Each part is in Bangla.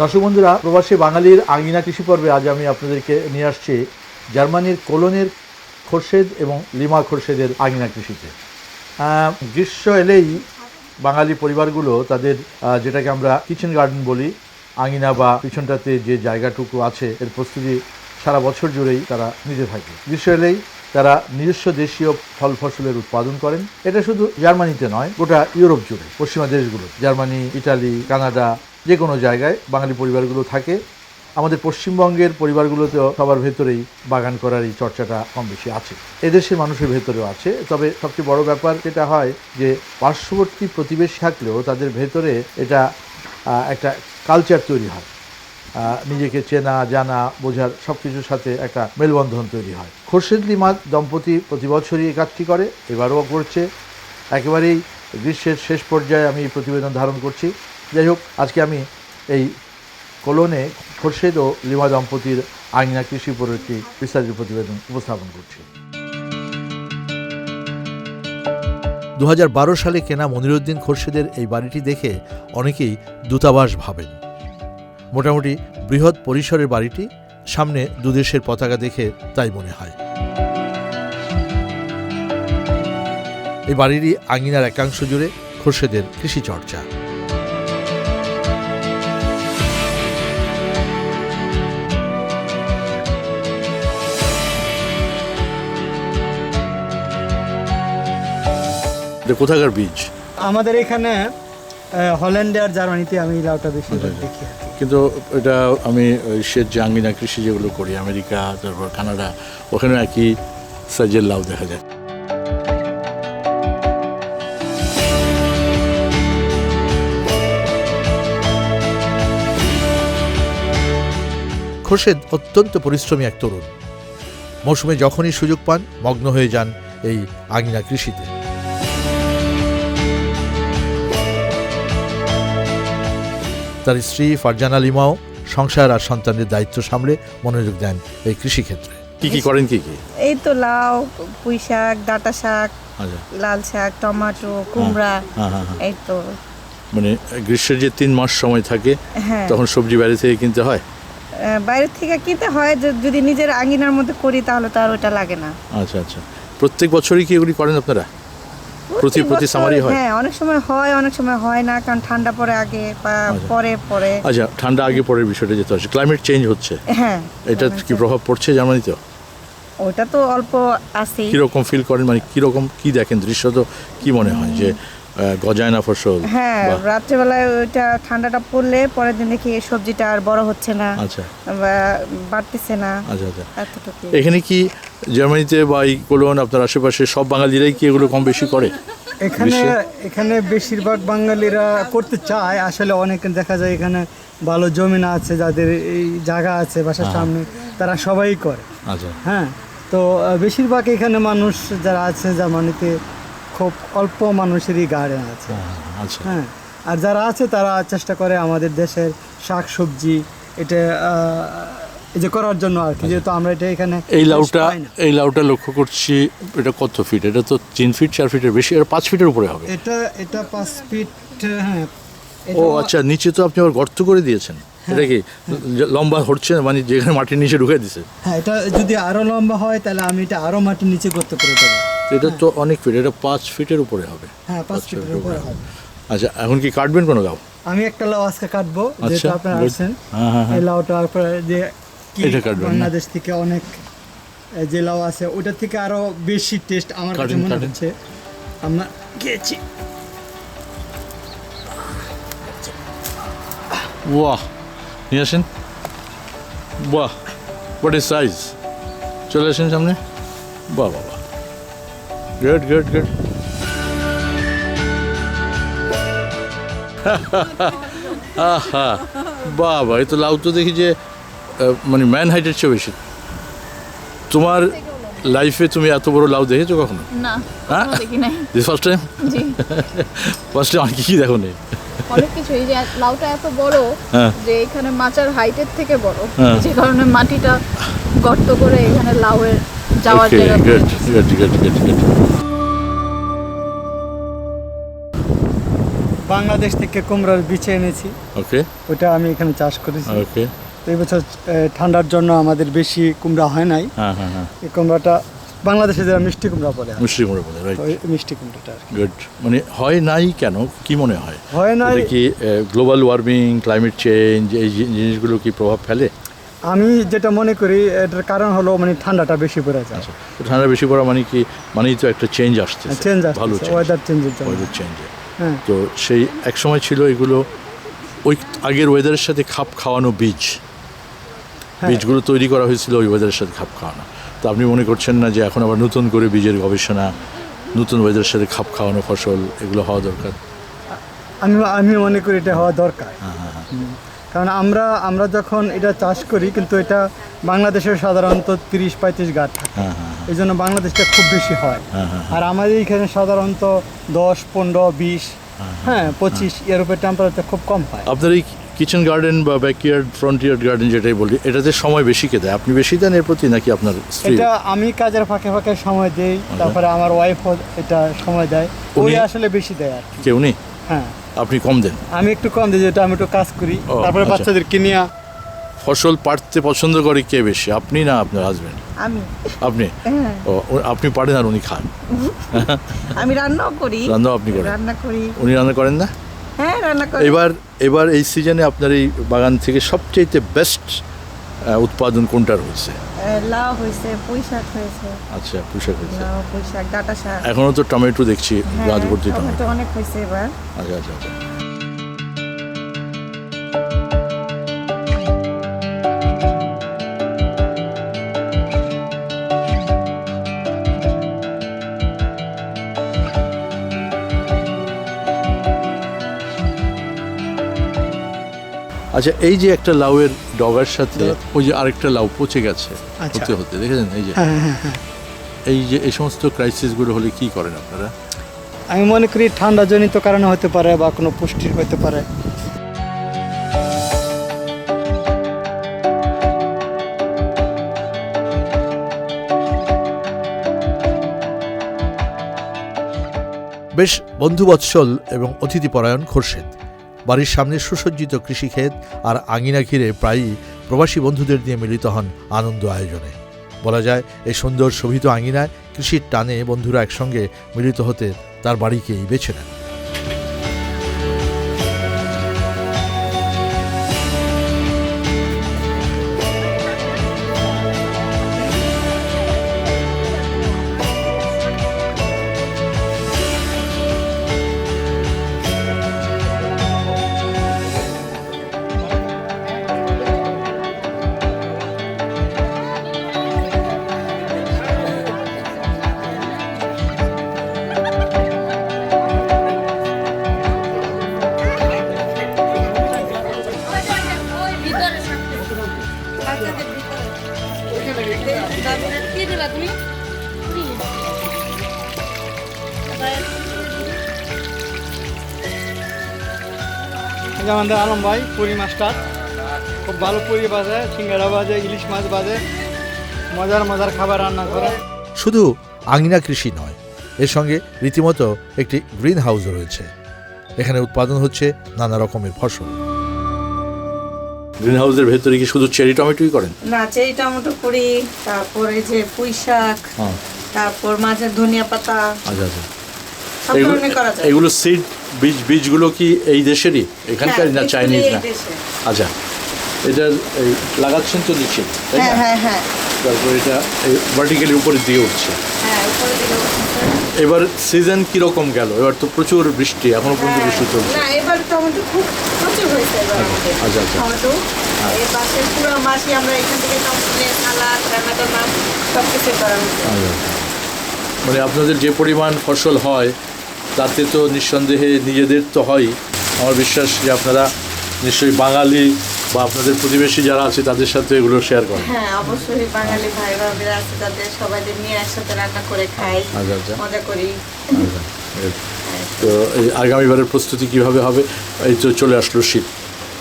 দর্শক বন্ধুরা, প্রবাসী বাঙালির আঙিনা কৃষি পর্বে আজ আমি আপনাদেরকে নিয়ে আসছি জার্মানির কোলনের খোরশেদ এবং লিমা খোরশেদের আঙিনা কৃষিতে। গ্রীষ্ম এলেই বাঙালি পরিবারগুলো তাদের যেটাকে আমরা কিচেন গার্ডেন বলি, আঙিনা বা পিছনটাতে যে জায়গাটুকু আছে, এর প্রস্তুতি সারা বছর জুড়েই তারা নিতে থাকে। গ্রীষ্ম এলেই তারা নিজস্ব দেশীয় ফল ফসলের উৎপাদন করেন। এটা শুধু জার্মানিতে নয়, গোটা ইউরোপ জুড়ে, পশ্চিমা দেশগুলো জার্মানি, ইটালি, কানাডা, যে কোনো জায়গায় বাঙালি পরিবারগুলো থাকে। আমাদের পশ্চিমবঙ্গের পরিবারগুলোতেও সবার ভেতরেই বাগান করার এই চর্চাটা কম বেশি আছে। এদেশের মানুষের ভেতরেও আছে। তবে সবচেয়ে বড় ব্যাপার যেটা হয় যে, পার্শ্ববর্তী প্রতিবেশী থাকলেও তাদের ভেতরে এটা একটা কালচার তৈরি হয়। নিজেকে চেনা, জানা, বোঝার সব কিছুর সাথে একটা মেলবন্ধন তৈরি হয়। খোরশেদ লিমাদ দম্পতি প্রতি বছরই এই কাজটি করে, এবারও করছে। একেবারেই গ্রীষ্মের শেষ পর্যায়ে আমি এই প্রতিবেদন ধারণ করছি। যাই হোক, আজকে আমি এই কোলনে খোরশেদ ও লিমা দম্পতির আইনা কৃষি উপর একটি বিস্তারিত প্রতিবেদন উপস্থাপন করছি। দু হাজার বারো সালে কেনা মনিরুদ্দিন খোরশেদের এই বাড়িটি দেখে অনেকেই দূতাবাস ভাবেন। মোটামুটি বৃহৎ পরিসরের বাড়িটি সামনে দুদেশের পতাকা দেখে তাই মনে হয়। এই বাড়িরই আঙিনার একাংশ জুড়ে খোরশেদের কৃষি চর্চা কোথাকার বীজ? আমাদের এখানে হল্যান্ডে আর জার্মানিতে আমি এই লাউটা বেশি দেখি আর কি। কিন্তু এটা আমি যে আঙ্গিনা কৃষি যেগুলো করি, আমেরিকা, তারপর কানাডা ওখানে একই সাইজের লাউ দেখা যায়। খোরশেদ অত্যন্ত পরিশ্রমী এক তরুণ। মৌসুমে যখনই সুযোগ পান, মগ্ন হয়ে যান এই আঙিনা কৃষিতে। তার স্ত্রী ফারজানা লিমাও সংসার আর সন্তানের দায়িত্ব সামলে মনোযোগ দেন এই কৃষিক্ষেত্রে। কি কি করেন কি কি? এই তো লাউ পুঁই শাক ডাঁটা শাক আচ্ছা। লাল শাক টমেটো কুমড়া হ্যাঁ হ্যাঁ হ্যাঁ এই তো। মানে গ্রীষ্মের যে তিন মাস সময় থাকে হ্যাঁ। তখন সবজি বাইরে থেকে কিনতে হয়? বাইরে থেকে কিনতে হয় যে যদি নিজের আঙ্গিনার মধ্যে করি তাহলে তো আর ওটা লাগে না। আচ্ছা আচ্ছা। প্রত্যেক বছরই কি এগুলি করেন আপনারা? প্রতি প্রতি সামারি হয়। হ্যাঁ অনেক সময় হয় অনেক সময় হয় না কারণ ঠান্ডা পরে আগে বা আচ্ছা। পরে পরে। আচ্ছা ঠান্ডা আগে পরের বিষয়টা যেতে আসে ক্লাইমেট চেঞ্জ হচ্ছে। হ্যাঁ এটা কি প্রভাব পড়ছে জার্মানিতে? ওটা তো অল্প আছে কীরকম ফিল করেন? মানে কীরকম কি দেখেন দৃশ্য তো কি মনে হয় যে গজায় না ফসল? হ্যাঁ রাত্রেবেলায় ওইটা ঠান্ডাটা পড়লে পরের দিন দেখি এই সবজিটা আর বড় হচ্ছে না আচ্ছা। বাড়তেছে না আচ্ছা আচ্ছা। এখানে কি জার্মানিতে বা এই কোলন আপনার আশেপাশে সব বাঙালিরাই কি এগুলো কম বেশি করে? এখানে এখানে বেশিরভাগ বাঙালিরা করতে চায় আসলে অনেক দেখা যায় এখানে ভালো জমিন আছে যাদের এই জায়গা আছে বাসার সামনে তারা সবাই করে। আচ্ছা। হ্যাঁ তো বেশিরভাগ এখানে মানুষ যারা আছে জার্মানিতে খুব অল্প মানুষেরই গার্ডেন আছে। আচ্ছা। হ্যাঁ আর যারা আছে তারা চেষ্টা করে আমাদের দেশের শাক সবজি এটা এই যে করার জন্য আর কি যেহেতু আমরা এটা এখানে এই লাউটা এই লাউটা লক্ষ্য করছি এটা কত ফিট এটা তো তিন ফিট চার ফিটের বেশি আর পাঁচ ফিটের উপরে হবে। এটা এটা পাঁচ ফিট হ্যাঁ ও আচ্ছা নিচে তো আপনি আবার গর্ত করে দিয়েছেন। এটা কি লম্বা হচ্ছে মানে যেখানে মাটির নিচে ঢুকে দিছে। হ্যাঁ এটা যদি আরও লম্বা হয় তাহলে আমি এটা আরও মাটির নিচে করতে করে দেবো। এটা তো অনেক ফিট এটা পাঁচ ফিটের উপরে হবে। হ্যাঁ পাঁচ ফিটের উপরে হবে। আচ্ছা এখন কি কাটবেন কোনো লাউ? আমি একটা লাউ আজকে কাটবো আচ্ছা, যেহেতু আপনারা. আসছেন হ্যাঁ, হ্যাঁ, হ্যাঁ। এই লাউটা আপনারা যে এটা কাটবেন বাংলাদেশ থেকে অনেক যে লাউ আছে ওটা থেকে আরও বেশি টেস্ট আমার কাছে মনে হচ্ছে। আমরা খেয়েছি। বাহ নিয়ে আসেন। বাহ ইজ সাইজ চলে আসেন সামনে। বাহ বাবা গুড গুড গুড আহা বাবা এই তো লাউ তো দেখি যে মানে ম্যান হাইটের চেয়ে বেশি। তোমার লাইফে তুমি এত বড় লাউ দেখেছ কখনো? না হ্যাঁ? কখনো দেখি দিস ফার্স্ট টাইম জি। ফার্স্ট টাইম কি কি দেখো নি? অনেক কিছু এই যে লাউটা এত বড় হ্যাঁ। যে এখানে মাচার হাইটের থেকে বড় হ্যাঁ। যে কারণে মাটিটা গর্ত করে এখানে লাউয়ের যাওয়ার জায়গা বাংলাদেশ থেকে কুমড়ার বিছে এনেছি। ওকে ওটা আমি এখানে চাষ করেছি। ওকে তো এবছর ঠান্ডার জন্য আমাদের বেশি কুমড়া হয় নাই। হ্যাঁ হ্যাঁ হ্যাঁ। এই কুমড়াটা বাংলাদেশে যারা মিষ্টি কুমড়া বলে মিষ্টি কি। মুসলিম মোড়ে বলে রাইট মিষ্টি কুমড়াটা গুড মানে হয় নাই কেন? কি মনে হয়? হয় না কি গ্লোবাল ওয়ার্মিং ক্লাইমেট চেঞ্জ এই জিনিসগুলো কি প্রভাব ফেলে? আমি যেটা মনে করি এটার কারণ হলো মানে ঠান্ডাটা বেশি পড়ে যায়। আচ্ছা ঠান্ডা বেশি পড়া মানে কি মানেই তো একটা চেঞ্জ আসছে চেঞ্জ ভালো আসছে ওয়েদার চেঞ্জের জন্য। ওয়েদার চেঞ্জে তো সেই এক সময় ছিল এগুলো ওই আগের ওয়েদারের সাথে খাপ খাওয়ানো বীজ। হ্যাঁ। বীজগুলো তৈরি করা হয়েছিল ওই ওয়েদারের সাথে খাপ খাওয়ানো। তো আপনি মনে করছেন না যে এখন আবার নতুন করে বীজের গবেষণা নতুন ওয়েদারের সাথে খাপ খাওয়ানো ফসল এগুলো হওয়া দরকার? আমি আমি মনে করি এটা হওয়া দরকার। হ্যাঁ। কারণ আমরা আমরা যখন এটা চাষ করি কিন্তু এটা বাংলাদেশের সাধারণত তিরিশ পঁয়ত্রিশ গাছ থাকে। হ্যাঁ হ্যাঁ এই জন্য বাংলাদেশটা খুব বেশি হয়। হ্যাঁ, হ্যাঁ, আর আমাদের এখানে সাধারণত দশ পনেরো বিশ হ্যাঁ পঁচিশ এর উপরে টেম্পারেচার খুব কম হয়। আপনার এই কিচেন গার্ডেন বা ব্যাকইয়ার্ড ফ্রন্টিয়ার্ড গার্ডেন যেটাই বলি এটাতে সময় বেশি কে দেয়? আপনি বেশি দেন এর প্রতি নাকি আপনার এটা আমি কাজের ফাঁকে ফাঁকে সময় দেই তারপরে আমার ওয়াইফও এটা সময় দেয়। ওই উনি- আসলে বেশি দেয় আর কি। কেউ নেই হ্যাঁ। আপনি কম দেন। আমি একটু কম দিই যেটা আমি একটু কাজ করি। তারপরে বাচ্চাদের বাচ্চাদেরকে নিয়ে ফসল পাড়তে পছন্দ করে কে বেশি আপনি না আপনার হাজবেন্ড আমি। আপনি? হ্যাঁ। ও আপনি পারেন আর উনি খান। আমি রান্নাও করি। রান্নাও আপনি করেন? রান্না করি। উনি রান্না করেন না? হ্যাঁ রান্না করি। এবার এবার এই সিজনে আপনার এই বাগান থেকে সবচেয়ে বেস্ট উৎপাদন কোনটার হয়েছে? লাউ হয়েছে পুঁই শাক হয়েছে। আচ্ছা পুষা হয়েছে। লাউ পুঁই শাক ডাটা শাক। এখনও তো টমেটো দেখছি হ্যাঁ, গাছ ভর্তি টমেটো টমেটো। অনেক হয়েছে এবার। আচ্ছা আচ্ছা আচ্ছা। আচ্ছা এই যে একটা লাউয়ের ডগার সাথে ওই যে আরেকটা লাউ পচে গেছে আচ্ছা। হতে হতে দেখেছেন? এই যে হ্যাঁ হ্যাঁ হ্যাঁ। এই যে এই সমস্ত ক্রাইসিসগুলো হলে কি করেন আপনারা? আমি মনে করি ঠান্ডা জনিত কারণে হতে পারে বা কোনো পুষ্টির হতে পারে। বেশ বন্ধুবৎসল এবং অতিথিপরায়ণ খোরশেদ। বাড়ির সামনে সুসজ্জিত কৃষিক্ষেত আর আঙিনা ঘিরে প্রায়ই প্রবাসী বন্ধুদের নিয়ে মিলিত হন আনন্দ আয়োজনে। বলা যায়, এই সুন্দর শোভিত আঙিনায় কৃষির টানে বন্ধুরা একসঙ্গে মিলিত হতে তার বাড়িকেই বেছে নেন। যে আমাদের আলম ভাই পুরি মাস্টার। খুব ভালো পুরি বাজে সিঙ্গারা বাজে ইলিশ মাছ বাজে। মজার মজার খাবার রান্না করে। শুধু আঙিনা কৃষি নয় এর সঙ্গে রীতিমতো একটি গ্রিন হাউস রয়েছে। এখানে উৎপাদন হচ্ছে নানা রকমের ফসল। গ্রিন হাউসের ভেতরে কি শুধু চেরি টমেটোই করেন? না চেরি টমেটো করি তারপরে যে পুঁই শাক হ্যাঁ। তারপর মাঝে ধনিয়া পাতা। আচ্ছা আচ্ছা। এগুলো সিড বীজ বীজগুলো কি এই দেশেরই? এখানকার হ্যাঁ, না চাইনিজ না? আচ্ছা এটা এই লাগাচ্ছেন তো নিচে তাই হ্যাঁ না? হ্যাঁ তারপর এটা ভার্টিক্যালি উপরে দিয়ে উঠছে। এবার সিজন কীরকম গেল? এবার তো প্রচুর বৃষ্টি এখনও পর্যন্ত বৃষ্টি চলছে। না এবার টমেটো খুব প্রচুর হয়েছে এবার আচ্ছা, আচ্ছা। টমেটো পাশে পুরো মাসি আমরা এখান থেকে টমেটো নিয়ে সালাদ রান্না টান্না সব কিছু করা আচ্ছা, আচ্ছা। মানে আপনাদের যে পরিমাণ ফসল হয় তাতে তো নিঃসন্দেহে নিজেদের তো হয়। আমার বিশ্বাস যে আপনারা নিশ্চয়ই বাঙালি বা আপনাদের প্রতিবেশী যারা আছে তাদের সাথে এগুলো শেয়ার করেন। হ্যাঁ অবশ্যই বাঙালি ভাই ভাবিরা আছে তাদের সবাই নিয়ে একসাথে রান্না করে খাই। আচ্ছা, আচ্ছা। মজা করি। আচ্ছা, তো এই আগামীবারের প্রস্তুতি কীভাবে হবে? এই তো চলে আসলো শীত।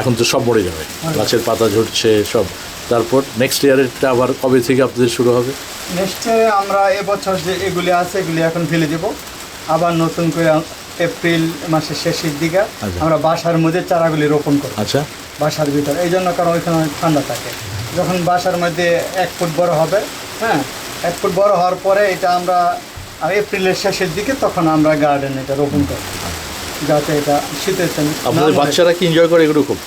এখন তো সব মরে যাবে। গাছের পাতা ঝরছে সব। তারপর নেক্সট ইয়ারেরটা আবার কবে থেকে আপনাদের শুরু হবে? নেক্সটে আমরা এবছর যে এগুলি আছে এগুলি এখন ফেলে দেব। আবার নতুন করে এপ্রিল মাসের শেষের দিকে আচ্ছা। আমরা বাসার মধ্যে চারাগুলি রোপণ করি। আচ্ছা। বাসার ভিতরে। এই জন্য কারণ ওইখানে অনেক ঠান্ডা থাকে। যখন বাসার মধ্যে এক ফুট বড় হবে হ্যাঁ এক ফুট বড় হওয়ার পরে এটা আমরা এপ্রিলের শেষের দিকে তখন আমরা গার্ডেন এটা রোপণ করি। যাতে এটা শীতের জন্য আপনাদের বাচ্চারা কি এনজয় করে এগুলো খুব?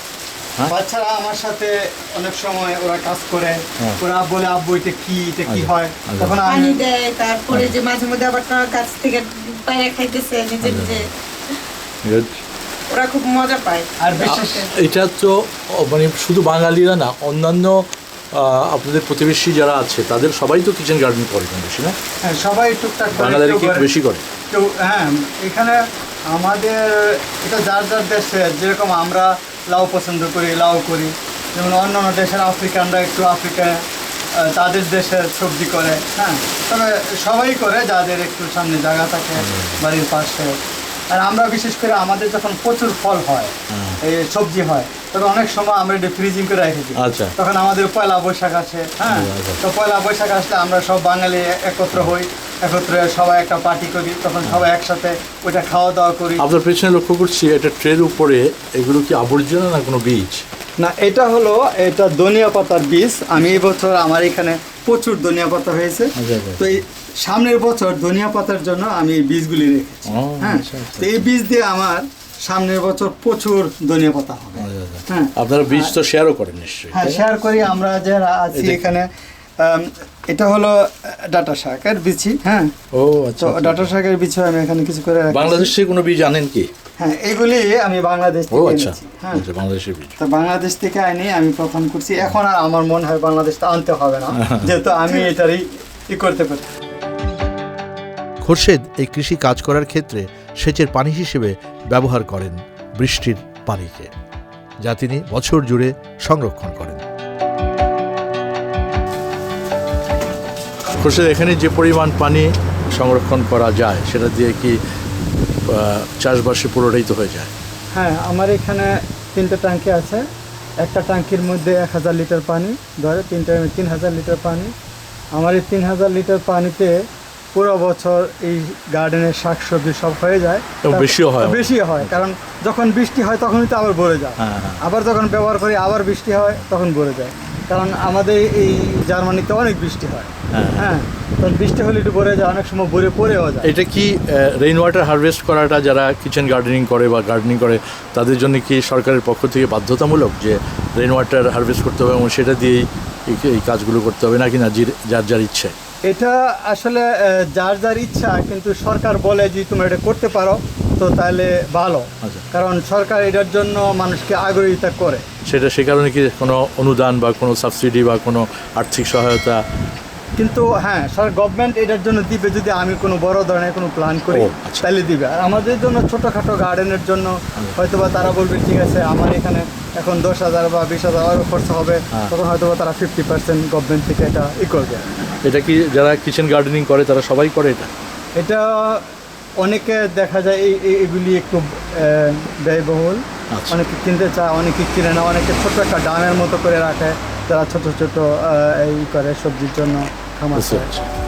বাচ্চারা আমার সাথে অনেক সময় ওরা কাজ করে হ্যাঁ। ওরা বলে আব্বু এটা কি? এটা কি আচ্ছা, হয়? আচ্ছা। তখন পানি দেয় তারপরে যে মাঝে মধ্যে আবার কাছ থেকে পায়রা খাইতেছে নিজে নিজে। ওরা খুব মজা পায়। আর এটা তো মানে শুধু বাঙালিরা না অন্যান্য আপনাদের প্রতিবেশী যারা আছে তাদের সবাই তো কিচেন গার্ডেন করে কম বেশি না? হ্যাঁ, সবাই টুকটাক বাঙালিরা কি বেশি করে? তো হ্যাঁ এখানে আমাদের এটা যার যার দেশে যেরকম আমরা লাউ পছন্দ করি লাউ করি। যেমন অন্যান্য অন্য দেশের আফ্রিকানরা একটু আফ্রিকা তাদের দেশের সবজি করে হ্যাঁ? তবে সবাই করে যাদের একটু সামনে জায়গা থাকে বাড়ির পাশে। আর আমরা বিশেষ করে আমাদের যখন প্রচুর ফল হয় এই সবজি হয় তখন অনেক সময় আমরা এটা ফ্রিজিং করে রেখেছি। আচ্ছা। তখন আমাদের পয়লা বৈশাখ আছে হ্যাঁ। তো পয়লা বৈশাখ আসলে আমরা সব বাঙালি একত্র হই একত্রে সবাই একটা পার্টি করি তখন সবাই একসাথে ওইটা খাওয়া দাওয়া করি। আপনার পেছনে লক্ষ্য করছি এটা ট্রের উপরে এগুলো কি আবর্জনা না কোনো বীজ? না এটা হলো এটা ধনিয়া পাতার বীজ। আমি এই বছর আমার এখানে প্রচুর ধনিয়া পাতা হয়েছে। আচ্ছা, আচ্ছা। তো এই সামনের বছর ধনিয়া পাতার জন্য আমি এই বীজগুলি রেখেছি। হ্যাঁ আচ্ছা, আচ্ছা। তো এই বীজ দিয়ে আমার সামনের বছর প্রচুর ধনিয়া পাতা হবে। হ্যাঁ। আপনারা বীজ তো শেয়ারও করেন নিশ্চয়ই হ্যাঁ শেয়ার করি। আমরা যারা আছি এখানে এটা হলো ডাটা শাকের বিচি হ্যাঁ। ও আচ্ছা আচ্ছা। ডাটা শাকের বিচি আমি এখানে কিছু করে রাখি বাংলাদেশ থেকে কোনো বীজ আনেন কি? হ্যাঁ এইগুলি আমি বাংলাদেশ ও থেকে আচ্ছা। এনেছি হ্যাঁ। আচ্ছা বাংলাদেশের বীজ। তো বাংলাদেশ থেকে আনি আমি প্রথম করছি। এখন আর আমার মনে হয় বাংলাদেশ তো আনতে হবে না যেহেতু আমি এটারই ই করতে পারি। খোরশেদ এই কৃষি কাজ করার ক্ষেত্রে সেচের পানি হিসেবে ব্যবহার করেন বৃষ্টির পানিকে, যা তিনি বছর জুড়ে সংরক্ষণ করেন। খোরশেদ, এখানে যে পরিমাণ পানি সংরক্ষণ করা যায়, সেটা দিয়ে কি চাষবাসে পুরোটাই তো হয়ে যায়? হ্যাঁ আমার এখানে তিনটে ট্যাঙ্কি আছে। একটা ট্যাঙ্কির মধ্যে এক হাজার লিটার পানি, ধরে তিনটে, তিন হাজার লিটার পানি। আমার এই তিন হাজার লিটার পানিতে পুরো বছর এই গার্ডেনের শাকসবজি সব হয়ে যায় বেশিও হয়। বেশি হয় কারণ যখন বৃষ্টি হয় তখনই তো আবার ভরে যায় হ্যাঁ, হ্যাঁ। আবার যখন ব্যবহার করি আবার বৃষ্টি হয় তখন ভরে যায় কারণ আমাদের এই জার্মানিতে অনেক বৃষ্টি হয় হ্যাঁ। হ্যাঁ তখন বৃষ্টি হলে একটু ভরে যায় অনেক সময় ভরে পড়েও যায় এটা কি রেইন ওয়াটার হারভেস্ট করাটা যারা কিচেন গার্ডেনিং করে বা গার্ডেনিং করে তাদের জন্য কি সরকারের পক্ষ থেকে বাধ্যতামূলক যে রেইন ওয়াটার হারভেস্ট করতে হবে এবং সেটা দিয়েই এই- এই কাজগুলো করতে হবে নাকি না যার যার ইচ্ছে এটা আসলে যার যার ইচ্ছা কিন্তু সরকার বলে যে তুমি এটা করতে পারো তো তাহলে ভালো আচ্ছা। কারণ সরকার এটার জন্য মানুষকে আগ্রহিতা করে সেটা সে কারণে কি কোনো অনুদান বা কোনো সাবসিডি বা কোনো আর্থিক সহায়তা কিন্তু হ্যাঁ স্যার গভর্নমেন্ট এটার জন্য দিবে যদি আমি কোনো বড় ধরনের কোনো প্ল্যান করি আচ্ছা। তাহলে দিবে আর আমাদের জন্য ছোটোখাটো গার্ডেনের জন্য হয়তো বা তারা বলবে ঠিক আছে আমার এখানে এখন দশ হাজার বা বিশ হাজার আরও খরচ হবে হ্যাঁ। তখন হয়তো বা তারা ফিফটি পার্সেন্ট গভর্নমেন্ট থেকে এটা ই করবে এটা কি যারা কিচেন গার্ডেনিং করে তারা সবাই করে এটা এটা অনেকে দেখা যায় এই এগুলি একটু ব্যয়বহুল আচ্ছা। অনেকে কিনতে চায় অনেকে কিনে না অনেকে ছোট একটা ডামের মতো করে রাখে যারা ছোট ছোট এই করে সবজির জন্য খামার